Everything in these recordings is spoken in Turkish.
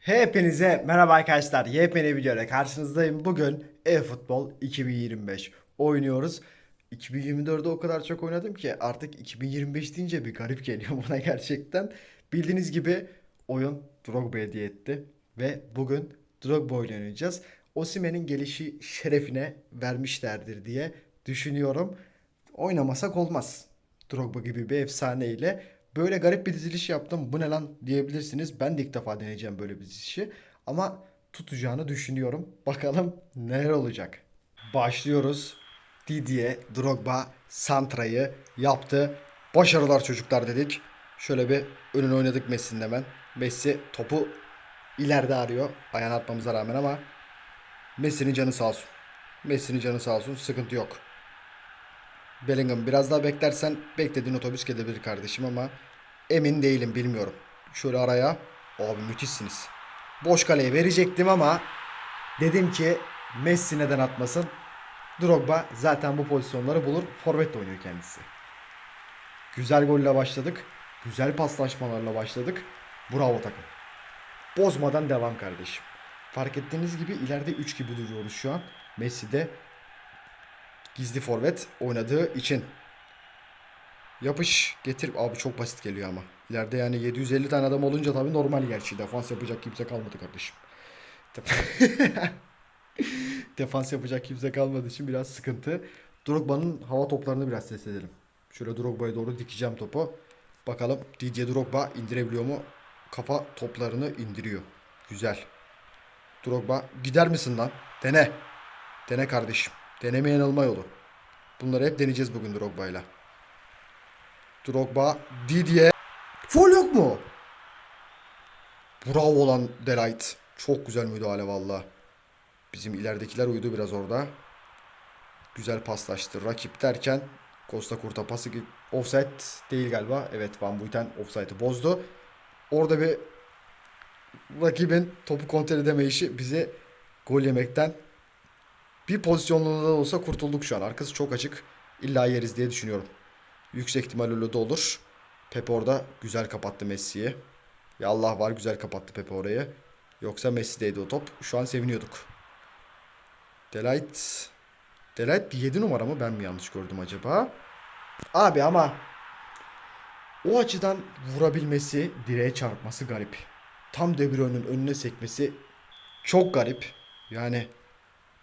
Hepinize merhaba arkadaşlar. Yepyeni videoyla karşınızdayım. Bugün e-futbol 2025 oynuyoruz. 2024'de o kadar çok oynadım ki artık 2025 deyince bir garip geliyor bana gerçekten. Bildiğiniz gibi oyun Drogba hediye etti ve bugün Drogba ile oynayacağız. Osimhen'in gelişi şerefine vermişlerdir diye düşünüyorum. Oynamasak olmaz. Drogba gibi bir efsaneyle böyle garip bir diziliş yaptım. Bu ne lan diyebilirsiniz. Ben de ilk defa deneyeceğim böyle bir dizilişi. Ama tutacağını düşünüyorum. Bakalım neler olacak. Başlıyoruz. Didier Drogba Santra'yı yaptı. Başarılar çocuklar dedik. Şöyle bir önüne oynadık Messi'nin hemen. Messi topu ileride arıyor. Ayağını atmamıza rağmen ama Messi'nin canı sağ olsun. Messi'nin canı sağ olsun. Sıkıntı yok. Bellingham biraz daha beklersen beklediğin otobüs gelebilir kardeşim ama emin değilim bilmiyorum. Şöyle araya. Abi müthişsiniz. Boş kaleye verecektim ama dedim ki Messi neden atmasın? Drogba zaten bu pozisyonları bulur. Forvet oynuyor kendisi. Güzel golle başladık. Güzel paslaşmalarla başladık. Bravo takım. Bozmadan devam kardeşim. Fark ettiğiniz gibi ileride 3 gibi duruyoruz şu an. Messi de Gizli forvet oynadığı için. Yapış getir. Abi çok basit geliyor ama. İleride yani 750 tane adam olunca tabii normal gerçi. Defans yapacak kimse kalmadı kardeşim. Defans yapacak kimse kalmadığı için biraz sıkıntı. Drogba'nın hava toplarını biraz test edelim. Şöyle Drogba'ya doğru dikeceğim topu. Bakalım Didier Drogba indirebiliyor mu? Kafa toplarını indiriyor. Güzel. Drogba gider misin lan? Dene. Dene kardeşim. Deneme yanılma yolu. Bunları hep deneyeceğiz bugün Drogba'yla. Drogba, Didier. Foul yok mu? Bravo lan Delight. Çok güzel müdahale valla. Bizim ileridekiler uyudu biraz orada. Güzel paslaştı. Rakip derken Costa Kurta pası offside değil galiba. Evet Van Buiten offside'ı bozdu. Orada bir rakibin topu kontrol edemeyişi bize gol yemekten bir pozisyonluğunda da olsa kurtulduk şu an. Arkası çok açık. İlla yeriz diye düşünüyorum. Yüksek ihtimal öyle de olur. Pepe orada güzel kapattı Messi'yi. Ya Allah var güzel kapattı Pepe orayı. Yoksa Messi'deydi o top. Şu an seviniyorduk. Delight. Delight 7 numara mı? Ben mi yanlış gördüm acaba? Abi ama o açıdan vurabilmesi, direğe çarpması garip. Tam De Bruyne'nin önüne sekmesi çok garip. Yani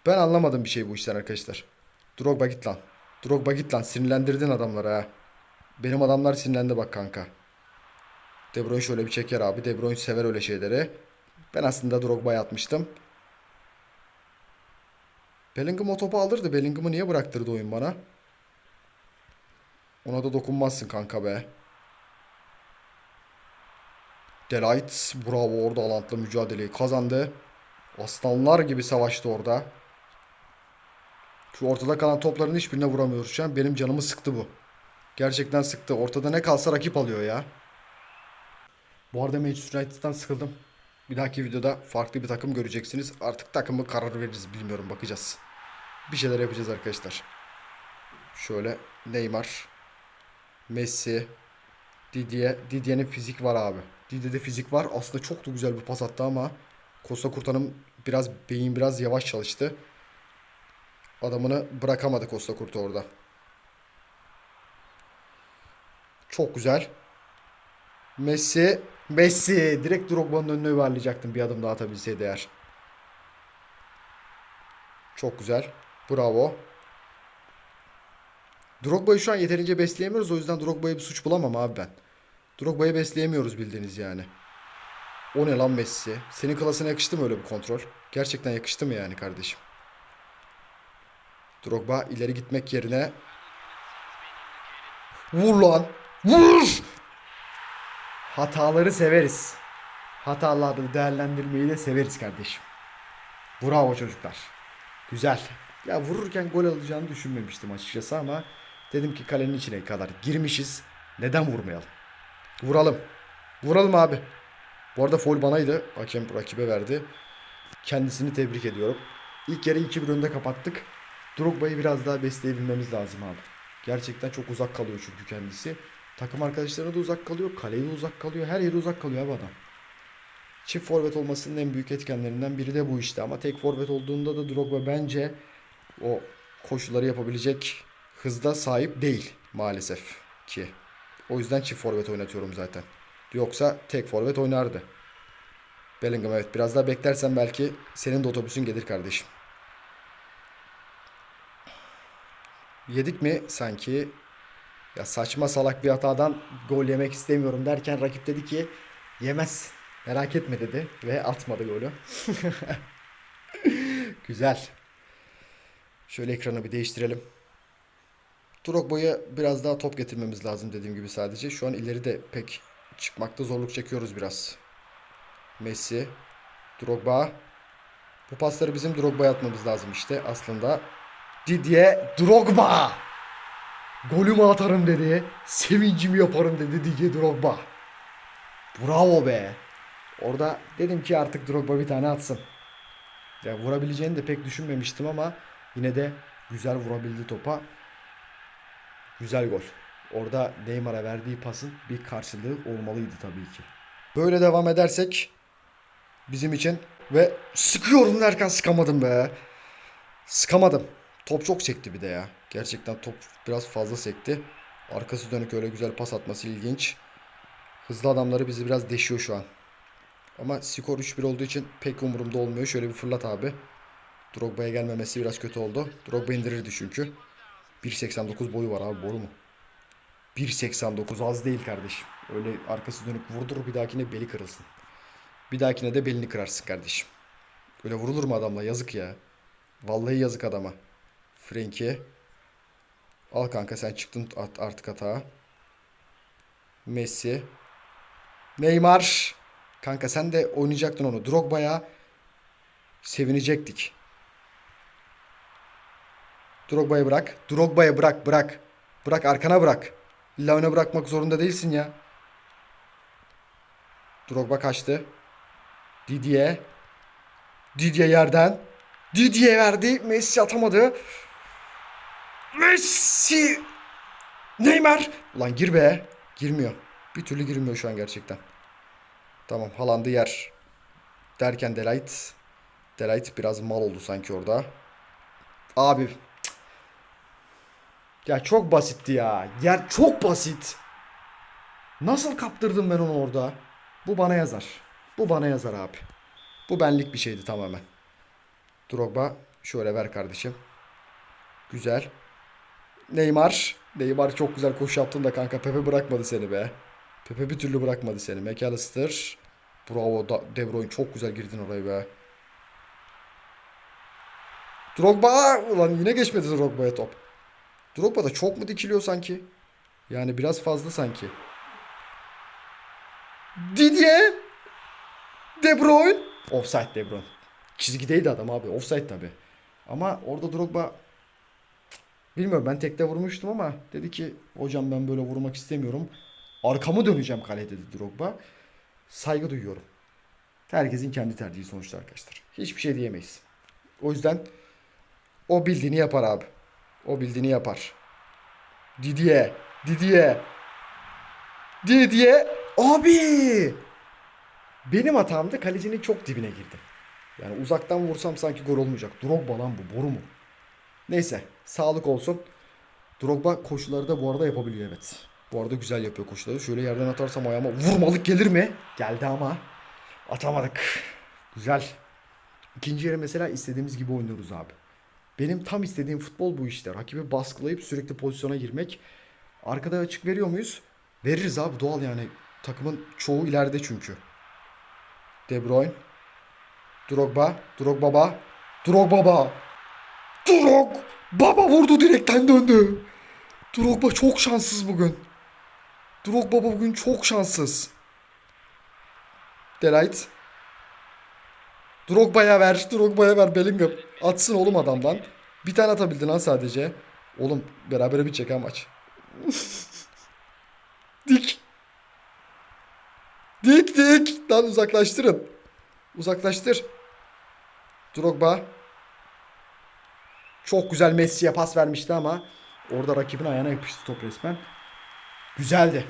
ben anlamadım bir şey bu işler arkadaşlar. Drogba git lan. Drogba git lan. Sinirlendirdin adamları ha. Benim adamlar sinirlendi bak kanka. De Bruyne şöyle bir çeker abi. De Bruyne sever öyle şeyleri. Ben aslında Drogba'ya atmıştım. Bellingham o topu alırdı. Bellingham'ı niye bıraktırdı oyun bana? Ona da dokunmazsın kanka be. Delight bravo orada alantlı mücadeleyi kazandı. Aslanlar gibi savaştı orada. Şu ortada kalan topların hiçbirine vuramıyoruz şu an. Benim canımı sıktı bu. Gerçekten sıktı. Ortada ne kalsa rakip alıyor ya. Bu arada Manchester United'dan sıkıldım. Bir dahaki videoda farklı bir takım göreceksiniz. Artık takımı karar veririz bilmiyorum bakacağız. Bir şeyler yapacağız arkadaşlar. Şöyle Neymar, Messi, Didier. Didier'in fizik var abi. Didier'de fizik var. Aslında çok da güzel bir pas attı ama Costa Kurta'nın biraz beyin biraz yavaş çalıştı. Adamını bırakamadı Costa Kurta orada. Çok güzel. Messi. Messi. Direkt Drogba'nın önüne yuvarlayacaktım bir adım daha atabilseydi eğer. Çok güzel. Bravo. Drogba'yı şu an yeterince besleyemiyoruz. O yüzden Drogba'ya bir suç bulamam abi ben. Drogba'yı besleyemiyoruz bildiğiniz yani. O ne lan Messi? Senin klasına yakıştı mı öyle bir kontrol? Gerçekten yakıştı mı yani kardeşim? Drogba ileri gitmek yerine Vur lan! Vur! Hataları severiz. Hataları değerlendirmeyi de severiz kardeşim. Bravo çocuklar. Güzel. Ya vururken gol alacağını düşünmemiştim açıkçası ama dedim ki kalenin içine kadar girmişiz. Neden vurmayalım? Vuralım. Vuralım abi. Bu arada foul banaydı. Hakem rakibe verdi. Kendisini tebrik ediyorum. İlk yarı 2-1 önde kapattık. Drogba'yı biraz daha besleyebilmemiz lazım abi. Gerçekten çok uzak kalıyor çünkü kendisi. Takım arkadaşlarına da uzak kalıyor. Kaleye de uzak kalıyor. Her yere uzak kalıyor abi adam. Çift forvet olmasının en büyük etkenlerinden biri de bu işte. Ama tek forvet olduğunda da Drogba bence o koşuları yapabilecek hızda sahip değil maalesef ki. O yüzden çift forvet oynatıyorum zaten. Yoksa tek forvet oynardı. Bellingham evet biraz daha beklersen belki senin de otobüsün gelir kardeşim. Yedik mi sanki ya saçma salak bir hatadan gol yemek istemiyorum derken rakip dedi ki yemez merak etme dedi ve atmadı golü. Güzel. Şöyle ekranı bir değiştirelim. Drogba'ya biraz daha top getirmemiz lazım dediğim gibi sadece. Şu an ileri de pek çıkmakta zorluk çekiyoruz biraz. Messi, Drogba. Bu pasları bizim Drogba'ya atmamız lazım işte aslında. Didier Drogba. Golümü atarım dedi. Sevincimi yaparım dedi Didier Drogba. Bravo be. Orada dedim ki artık Drogba bir tane atsın. Ya vurabileceğini de pek düşünmemiştim ama yine de güzel vurabildi topa. Güzel gol. Orada Neymar'a verdiği pasın bir karşılığı olmalıydı tabii ki. Böyle devam edersek bizim için ve sıkıyorum derken sıkamadım be. Sıkamadım. Top çok sekti bir de ya. Gerçekten top biraz fazla sekti. Arkası dönük öyle güzel pas atması ilginç. Hızlı adamları bizi biraz deşiyor şu an. Ama skor 3-1 olduğu için pek umurumda olmuyor. Şöyle bir fırlat abi. Drogba'ya gelmemesi biraz kötü oldu. Drogba indirirdi çünkü. 1.89 boyu var abi boru mu? 1.89 az değil kardeşim. Öyle arkası dönük vurdur bir dahakine beli kırılsın. Bir dahakine de belini kırarsın kardeşim. Öyle vurulur mu adamla yazık ya. Vallahi yazık adama. Frenkie. Al kanka sen çıktın at- artık hata. Messi. Neymar. Kanka sen de oynayacaktın onu. Drogba'ya sevinecektik. Drogba'yı bırak. Drogba'yı bırak bırak. Bırak arkana bırak. İlla öne bırakmak zorunda değilsin ya. Drogba kaçtı. Didier. Didier yerden. Didier verdi. Messi atamadı. Messi. Neymar. Ulan gir be. Girmiyor. Bir türlü girmiyor şu an gerçekten. Tamam Haaland'ı yer. Derken Delight. Delight biraz mal oldu sanki orada. Abi. Ya çok basitti ya. Yer çok basit. Nasıl kaptırdım ben onu orada? Bu bana yazar. Bu bana yazar abi. Bu benlik bir şeydi tamamen. Drogba şöyle ver kardeşim. Güzel. Neymar. Neymar çok güzel koşu yaptın kanka Pepe bırakmadı seni be. Pepe bir türlü bırakmadı seni. McAllister. Bravo. Da- De Bruyne çok güzel girdin oraya be. Drogba. Ulan yine geçmedi Drogba'ya top. Drogba da çok mu dikiliyor sanki? Yani biraz fazla sanki. Didier. De Bruyne. Offside De Bruyne. Çizgideydi adam abi. Offside tabi. Ama orada Drogba bilmiyorum ben tekte vurmuştum ama dedi ki hocam ben böyle vurmak istemiyorum. Arkamı döneceğim kale dedi Drogba. Saygı duyuyorum. Herkesin kendi tercihi sonuçta arkadaşlar. Hiçbir şey diyemeyiz. O yüzden o bildiğini yapar abi. O bildiğini yapar. Didier. Didier. Didier. Abi. Benim hatamda kalecinin çok dibine girdim. Yani uzaktan vursam sanki gol olmayacak. Drogba lan bu. Boru mu? Neyse. Sağlık olsun. Drogba koşuları da bu arada yapabiliyor evet. Bu arada güzel yapıyor koşuları. Şöyle yerden atarsam ayağıma vurmalık gelir mi? Geldi ama atamadık. Güzel. İkinci yarı mesela istediğimiz gibi oynuyoruz abi. Benim tam istediğim futbol bu işte. Rakibi baskılayıp sürekli pozisyona girmek. Arkada açık veriyor muyuz? Veririz abi doğal yani. Takımın çoğu ileride çünkü. De Bruyne. Drogba. Drogbaba. Drogbaba. Drog. Baba vurdu direkten döndü. Drogba çok şanssız bugün. Drogba bugün çok şanssız. Delight. Drogba'ya ver. Drogba'ya ver Bellingham. Atsın oğlum adamdan. Bir tane atabildin lan sadece. Oğlum berabere bitecek ha maç. dik. Dik dik. Lan uzaklaştırın. Uzaklaştır. Drogba. Çok güzel Messi'ye pas vermişti ama orada rakibin ayağına yapıştı top resmen. Güzeldi.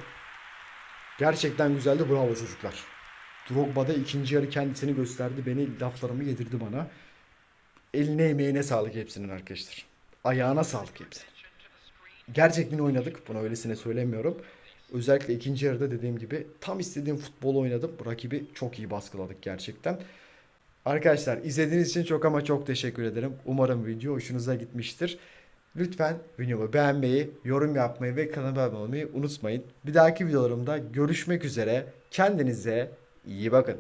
Gerçekten güzeldi. Bravo çocuklar. Drogba da ikinci yarı kendisini gösterdi. Beni laflarımı yedirdi bana. Eline emeğine sağlık hepsinin arkadaşlar. Ayağına sağlık hepsinin. Gerçekten oynadık. Bunu öylesine söylemiyorum. Özellikle ikinci yarıda dediğim gibi tam istediğim futbol oynadım. Rakibi çok iyi baskıladık gerçekten. Arkadaşlar izlediğiniz için çok ama çok teşekkür ederim. Umarım video hoşunuza gitmiştir. Lütfen videomu beğenmeyi, yorum yapmayı ve kanalıma abone olmayı unutmayın. Bir dahaki videolarımda görüşmek üzere. Kendinize iyi bakın.